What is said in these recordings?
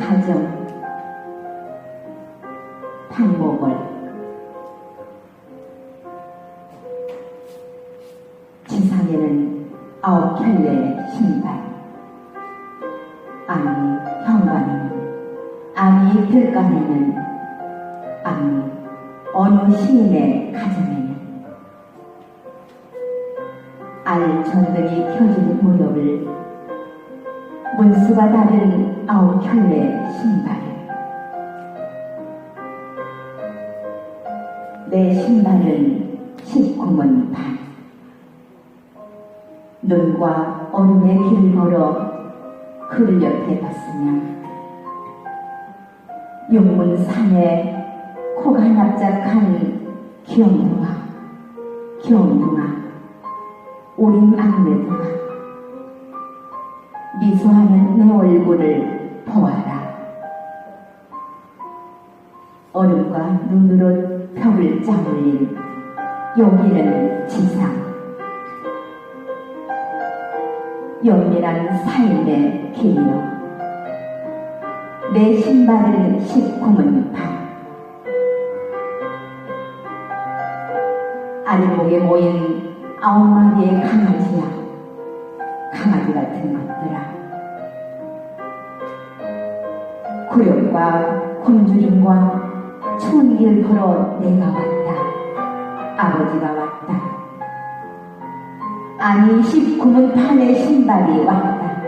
가정, 탕목을 지상에는 아홉 켤레의 신발, 아니 현관에는, 아니 들간에는, 아니 어느 시인의 가정에는. 알 전등이 켜진 무렵을 문수가 다른 아홉 켤레 신발을 내 신발은 십구문 반. 눈과 얼음의 길을 걸어 그를 옆에 뒀으면 용문 산에 코가 납작한 기영둥아 기영둥아 우린 안내둥아 미소하는 내 얼굴을 보아라. 얼음과 눈으로 벽을 짜올린 여기는 지상. 연밀한 삶의 길로 내 신발을 싣고문 방 아래목에 모인 아홉 마리의 강아지야 강아지 같은 것들아 구력과 곤주림과 추운 길 걸어 내가 왔다. 아버지가 왔다. 아니 십구문 판의 신발이 왔다.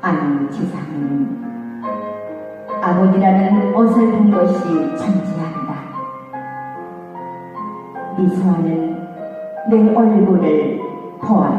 아니 지상은 아버지라는 어설픈 것이 존재한다. 미소하는 내 얼굴을 破万